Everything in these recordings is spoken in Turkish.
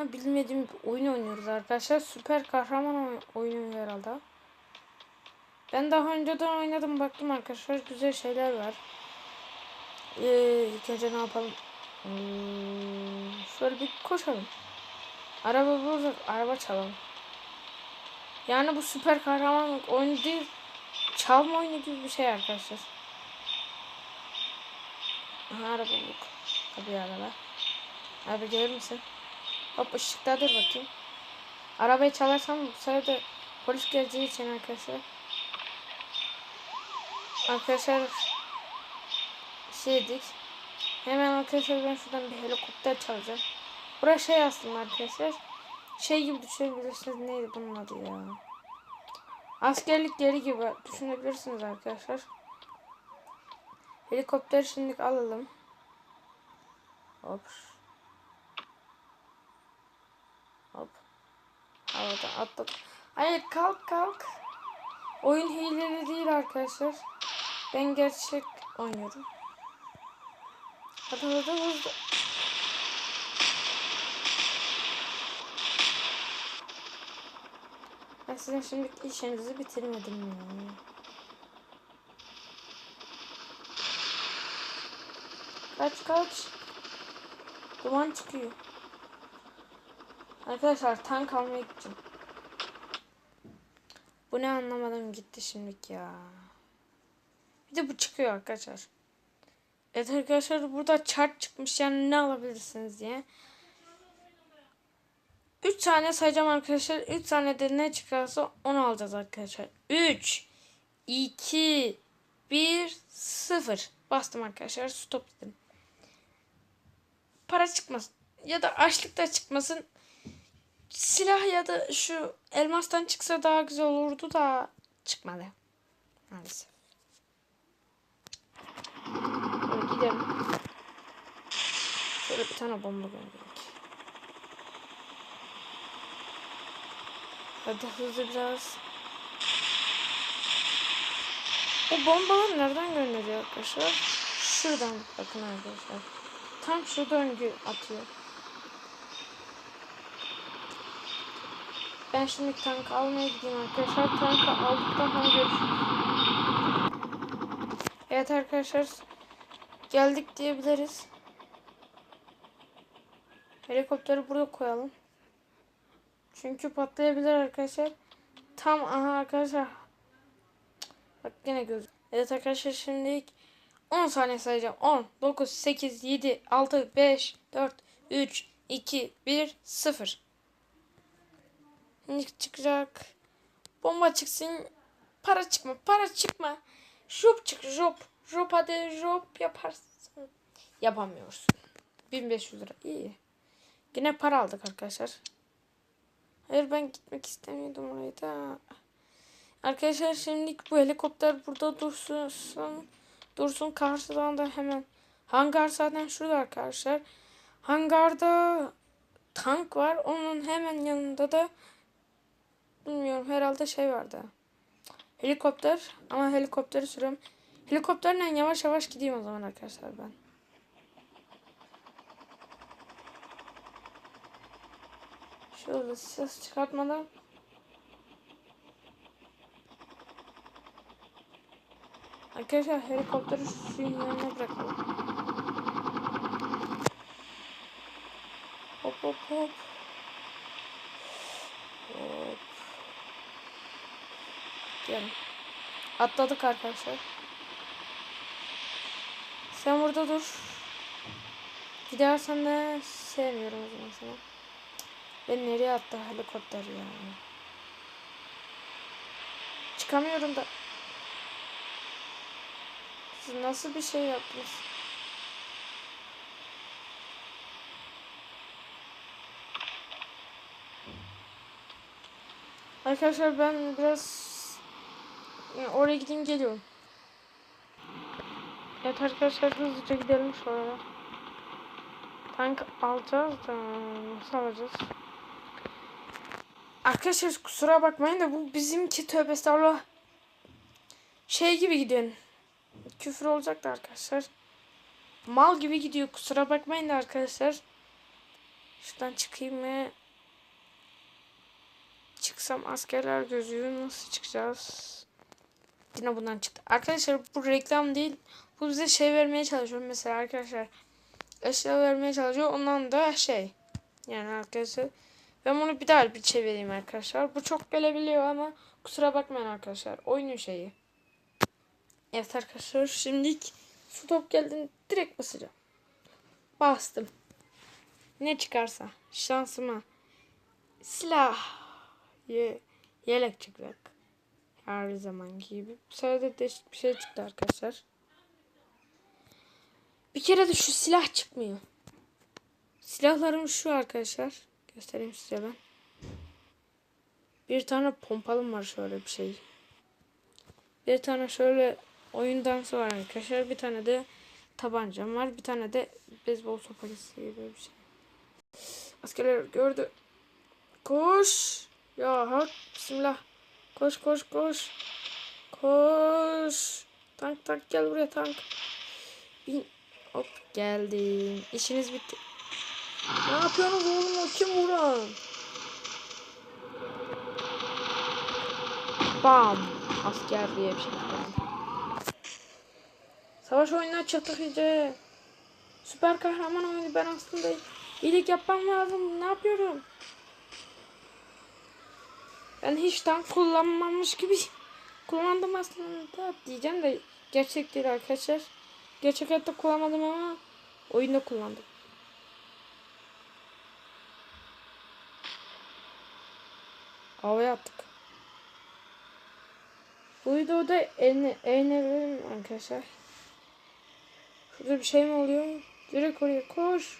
Ha, bilmediğim bir oyun oynuyoruz arkadaşlar. Süper kahraman oy- oyunu herhalde. Ben daha önceden oynadım baktım arkadaşlar. Güzel şeyler var. Ee, ilk önce ne yapalım? Hmm, şöyle bir koşalım. Araba bulursak araba çalalım. Yani bu süper kahraman oyunu değil. Çalma oyunu gibi bir şey arkadaşlar. Aha araba bulduk. Tabii araba. Abi gelir misin? Hop ışıkta dur bakayım. Arabayı çalarsam bu de polis geleceği için arkadaşlar. Arkadaşlar şeydik. Hemen arkadaşlar ben şuradan bir helikopter çalacağım. Burası şey aslında arkadaşlar. Şey gibi düşünebilirsiniz. Neydi bunun adı ya? Askerlik yeri gibi düşünebilirsiniz arkadaşlar. Helikopter şimdi alalım. Hop. Havada atladım. Hayır kalk kalk. Oyun hileli değil arkadaşlar. Ben gerçek oynuyorum. Hadi hadi hızlı. Ben sizin şimdi işinizi bitirmedim ya. Kaç kaç. Duman çıkıyor. Arkadaşlar tank almaya gideceğim. Bu ne anlamadım gitti şimdilik ya. Bir de bu çıkıyor arkadaşlar. Evet arkadaşlar burada chart çıkmış yani ne alabilirsiniz diye. 3 tane sayacağım arkadaşlar. 3 tane de ne çıkarsa onu alacağız arkadaşlar. 3 2 1 0 Bastım arkadaşlar. Stop dedim. Para çıkmasın. Ya da açlıkta çıkmasın. Silah ya da şu elmastan çıksa daha güzel olurdu da çıkmadı. Maalesef. Şöyle gidelim. Şöyle bir tane bomba gönderdik. Hadi hızlı biraz. O bombaları nereden gönderiyor arkadaşlar? Şuradan bakın arkadaşlar. Tam şu döngü atıyor. Ben şimdi tank almaya gideyim arkadaşlar. Tankı aldıktan sonra görüşürüz. Evet arkadaşlar. Geldik diyebiliriz. Helikopteri burada koyalım. Çünkü patlayabilir arkadaşlar. Tam aha arkadaşlar. Bak yine göz. Evet arkadaşlar şimdi 10 saniye sayacağım. 10, 9, 8, 7, 6, 5, 4, 3, 2, 1, 0. Şimdi çıkacak. Bomba çıksın. Para çıkma. Para çıkma. Job çık. Job. Job hadi job yaparsın. Yapamıyorsun. 1500 lira. İyi. Yine para aldık arkadaşlar. Hayır ben gitmek istemiyordum oraya da. Arkadaşlar şimdi bu helikopter burada dursun. Dursun karşıdan da hemen. Hangar zaten şurada arkadaşlar. Hangarda tank var. Onun hemen yanında da bilmiyorum herhalde şey vardı. Helikopter ama helikopteri sürüyorum. Helikopterle yavaş yavaş gideyim o zaman arkadaşlar ben. Şöyle ses çıkartmadan. Arkadaşlar helikopteri suyun yanına bırakalım. Hop hop. Hop. Gel. Atladık arkadaşlar. Sen burada dur. Gidersen de sevmiyorum o zaman seni. Ben nereye attı helikopter ya? Çıkamıyorum da. Siz nasıl bir şey yaptınız? Arkadaşlar ben biraz yani oraya gideyim geliyorum. Evet arkadaşlar hızlıca gidelim şuraya. Tank alacağız da nasıl alacağız? Arkadaşlar kusura bakmayın da bu bizimki tövbe estağfurullah. Şey gibi gidiyor. Küfür olacak da arkadaşlar. Mal gibi gidiyor kusura bakmayın da arkadaşlar. Şuradan çıkayım mı? Çıksam askerler gözüyor. Nasıl çıkacağız? Yine bundan çıktı. Arkadaşlar bu reklam değil. Bu bize şey vermeye çalışıyor. Mesela arkadaşlar eşya vermeye çalışıyor. Ondan da şey. Yani arkadaşlar. Ben bunu bir daha bir çevireyim arkadaşlar. Bu çok gelebiliyor ama kusura bakmayın arkadaşlar. Oyunun şeyi. Evet arkadaşlar şimdilik su top geldi direkt basacağım. Bastım. Ne çıkarsa şansıma silah ye, yelek çıkacak. Her zaman gibi. Bu sefer de değişik bir şey çıktı arkadaşlar. Bir kere de şu silah çıkmıyor. Silahlarım şu arkadaşlar. Göstereyim size ben. Bir tane pompalım var şöyle bir şey. Bir tane şöyle oyundan sonra arkadaşlar. Bir tane de tabancam var. Bir tane de beyzbol sopası gibi bir şey. Askerler gördü. Koş. Ya hak. Bismillah. Koş koş koş. Koş. Tank tank gel buraya tank. Bin. Hop geldim. İşiniz bitti. Ne yapıyorsunuz oğlum kim vuran? Bam. Asker diye bir şey. Savaş oyununa çıktık iyice. Süper kahraman oyunu ben aslında iyilik yapmam lazım. Ne yapıyorum? Ben hiç tank kullanmamış gibi kullandım aslında diyeceğim de gerçek değil arkadaşlar. Gerçek hayatta kullanmadım ama oyunda kullandım. Havaya attık. Bu videoda eğnelim arkadaşlar. Şurada bir şey mi oluyor? Direkt oraya koş.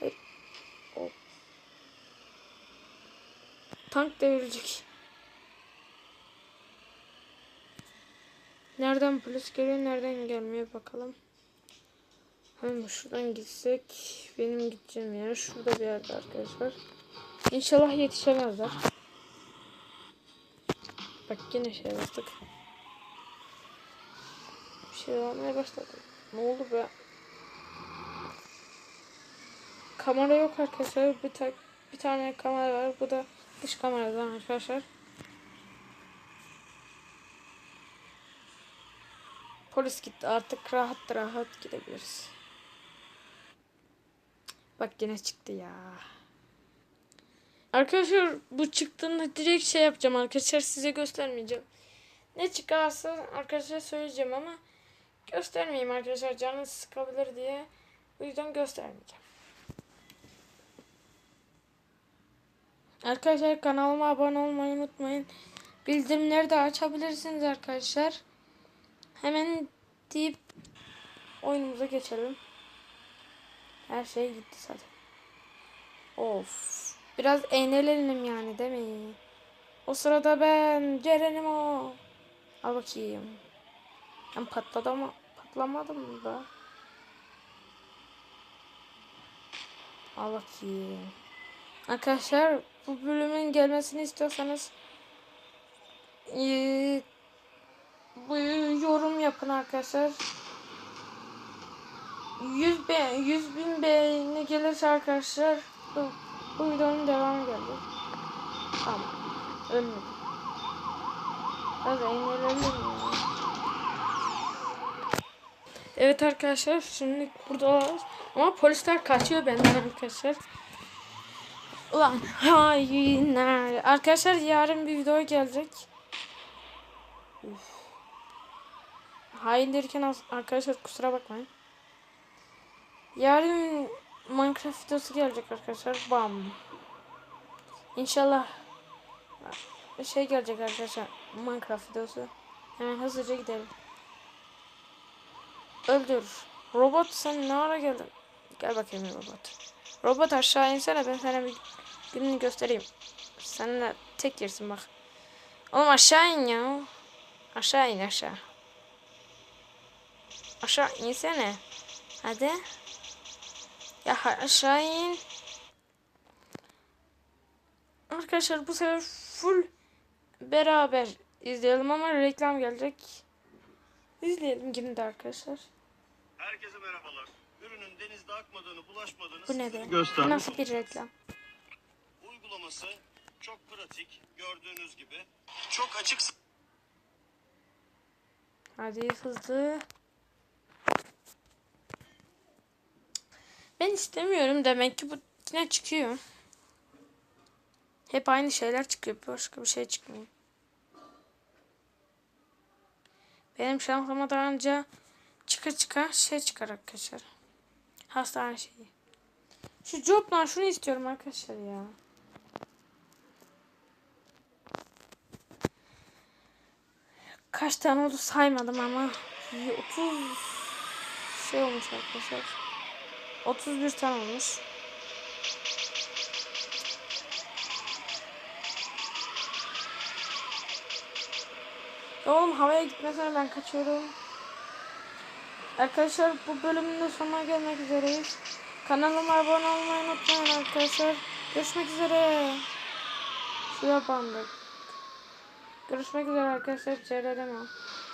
Hayır. Hop. Tank devrilecek. Nereden polis geliyor, nereden gelmiyor bakalım. Hem şuradan gitsek benim gideceğim yer şurada bir yerde arkadaşlar. İnşallah yetişemezler. Bak yine şey bastık. Bir şey olmaya başladı. Ne oldu be? Kamera yok arkadaşlar. Bir, ta bir tane kamera var. Bu da dış kameradan arkadaşlar. Polis gitti. Artık rahat rahat gidebiliriz. Bak yine çıktı ya. Arkadaşlar bu çıktığında direkt şey yapacağım arkadaşlar size göstermeyeceğim. Ne çıkarsa arkadaşlar söyleyeceğim ama göstermeyeyim arkadaşlar canınız sıkabilir diye. O yüzden göstermeyeceğim. Arkadaşlar kanalıma abone olmayı unutmayın. Bildirimleri de açabilirsiniz arkadaşlar. Hemen deyip oyunumuza geçelim. Her şey gitti zaten. Of. Biraz eğlenelim yani değil mi? O sırada ben Ceren'im o. Al bakayım. Ben patladı ama patlamadım da? Al bakayım. Arkadaşlar bu bölümün gelmesini istiyorsanız ee, bu yorum yapın arkadaşlar. 100 be 100 bin beğeni gelirse arkadaşlar bu, bu videonun devamı gelecek. Tamam. Ölmedim. İnelim ya. Evet arkadaşlar şimdi burada varız. Ama polisler kaçıyor benden arkadaşlar. Ulan hainler. Arkadaşlar yarın bir video gelecek. Üf. Hain derken arkadaşlar kusura bakmayın. Yarın Minecraft videosu gelecek arkadaşlar. Bam. İnşallah şey gelecek arkadaşlar. Minecraft videosu. Hemen hızlıca gidelim. Öldür. Robot sen ne ara geldin? Gel bakayım robot. Robot aşağı insene ben sana bir gününü göstereyim. Sen de tek yersin bak. Oğlum aşağı in ya. Aşağı in aşağı. Aşağı insene. Hadi. Ya aşağı in. Arkadaşlar bu sefer full beraber izleyelim ama reklam gelecek. İzleyelim yine arkadaşlar. Herkese merhabalar. Ürün ürünün denizde akmadığını, bulaşmadığını Bu ne be? göstermiş Nasıl bir reklam? Uygulaması çok pratik. Gördüğünüz gibi çok açık Hadi hızlı. Ben istemiyorum demek ki bu yine çıkıyor. Hep aynı şeyler çıkıyor. Başka bir şey çıkmıyor. Benim şansıma daha önce çıka çıka şey çıkar arkadaşlar. Hastane şeyi. Şu job'dan şunu istiyorum arkadaşlar ya. Kaç tane oldu saymadım ama 30 şey olmuş arkadaşlar. 31 tane olmuş. Oğlum havaya gitmesene ben kaçıyorum. Arkadaşlar bu bölümün de sonuna gelmek üzereyiz. Kanalıma abone olmayı unutmayın arkadaşlar. Görüşmek üzere. Şuraya bandık. Görüşmek üzere arkadaşlar. Celal'e